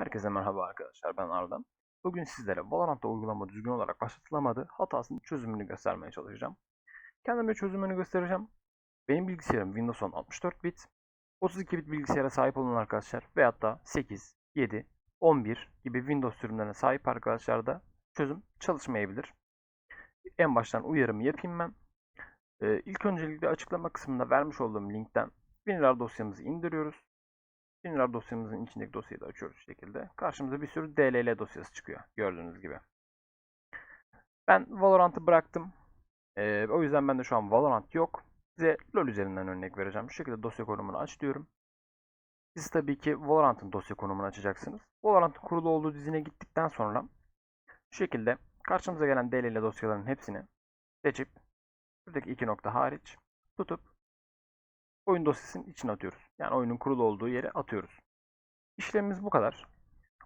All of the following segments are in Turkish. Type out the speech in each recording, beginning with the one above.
Herkese merhaba arkadaşlar ben Arda. Bugün sizlere Valorant'ta uygulama düzgün olarak başlatılamadı hatasının çözümünü göstermeye çalışacağım. Kendime çözümünü göstereceğim. Benim bilgisayarım Windows 10 64 bit. 32 bit bilgisayara sahip olan arkadaşlar veyahut da 8, 7, 11 gibi Windows sürümlerine sahip arkadaşlarda çözüm çalışmayabilir. En baştan uyarımı yapayım ben. Ee, ilk öncelikle açıklama kısmında vermiş olduğum linkten WinRAR dosyamızı indiriyoruz. WinRAR dosyamızın içindeki dosyayı da açıyoruz şu şekilde. Karşımıza bir sürü DLL dosyası çıkıyor gördüğünüz gibi. Ben Valorant'ı bıraktım. Ee, o yüzden bende şu an Valorant yok. Size LoL üzerinden örnek vereceğim. Şu şekilde dosya konumunu aç diyorum. Siz tabii ki Valorant'ın dosya konumunu açacaksınız. Valorant'ın kurulu olduğu dizine gittikten sonra şu şekilde karşımıza gelen DLL dosyaların hepsini seçip buradaki iki nokta hariç tutup oyun dosyasının içine atıyoruz. Yani oyunun kurulu olduğu yere atıyoruz. İşlemimiz bu kadar.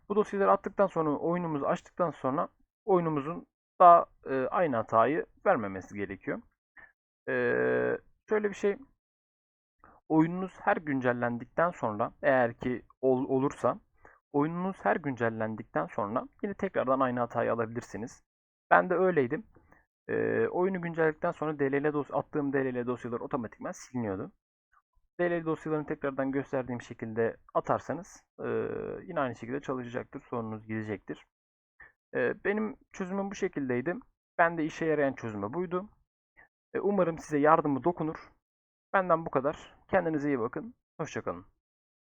Bu dosyaları attıktan sonra oyunumuzu açtıktan sonra oyunumuzun daha e, aynı hatayı vermemesi gerekiyor. E, şöyle bir şey oyununuz her güncellendikten sonra eğer ki ol, olursa oyununuz her güncellendikten sonra yine tekrardan aynı hatayı alabilirsiniz. Ben de öyleydim. E, oyunu güncelledikten sonra DLL dos attığım DLL dosyalar otomatikman siliniyordu. DLL dosyalarını tekrardan gösterdiğim şekilde atarsanız e, yine aynı şekilde çalışacaktır. Sorununuz gidecektir. E, benim çözümüm bu şekildeydi. Ben de işe yarayan çözümü buydu. E, umarım size yardımı dokunur. Benden bu kadar. Kendinize iyi bakın. Hoşçakalın.